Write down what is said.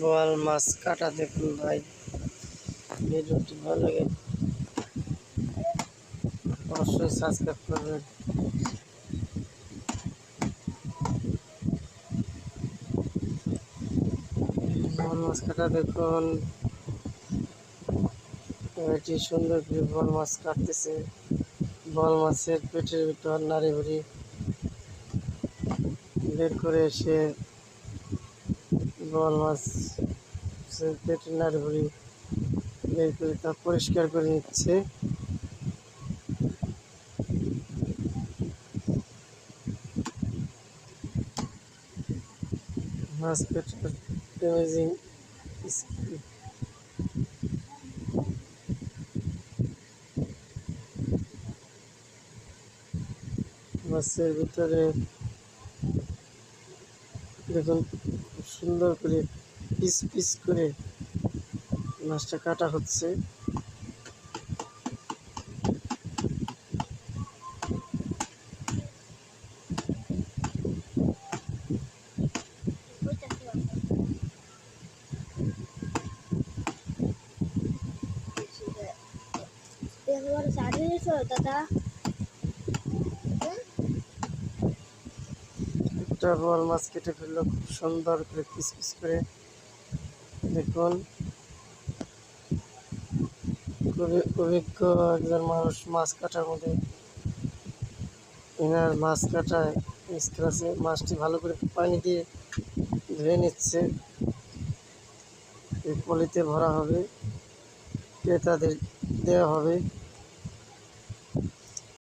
বোয়াল মাছ কাটা দেখুন ভাই। ভিডিওটি ভালো লাগে। অবশ্যই সাবস্ক্রাইব করবেন। বোয়াল মাছ কাটা দেখুন। এটি সুন্দর করে বোয়াল মাছ কাটতেছে। বোয়াল মাছের পেটের ভিতর নাড়ি বের করে এসে বোয়াল মাছ পেটের নাড়ি বের করে তা পরিষ্কার করে নিচ্ছে। মাছ পেটের অ্যামেজিং মাছের ভিতরে দেখুন সুন্দর করে পিস পিস করে মাছটা কাটা হচ্ছে দাদা একটা বল মাছ কেটে ফেলল, খুব সুন্দর করে পিস পিস করে। দেখুন। অভিজ্ঞ একজন মানুষ মাছ কাটার মধ্যে। এনার মাছ কাটায় মিস্ত্রি মাছটি ভালো করে পানি দিয়ে ধুয়ে নিচ্ছে। এই পলিতে ভরা হবে, ক্রেতাদের দেওয়া হবে।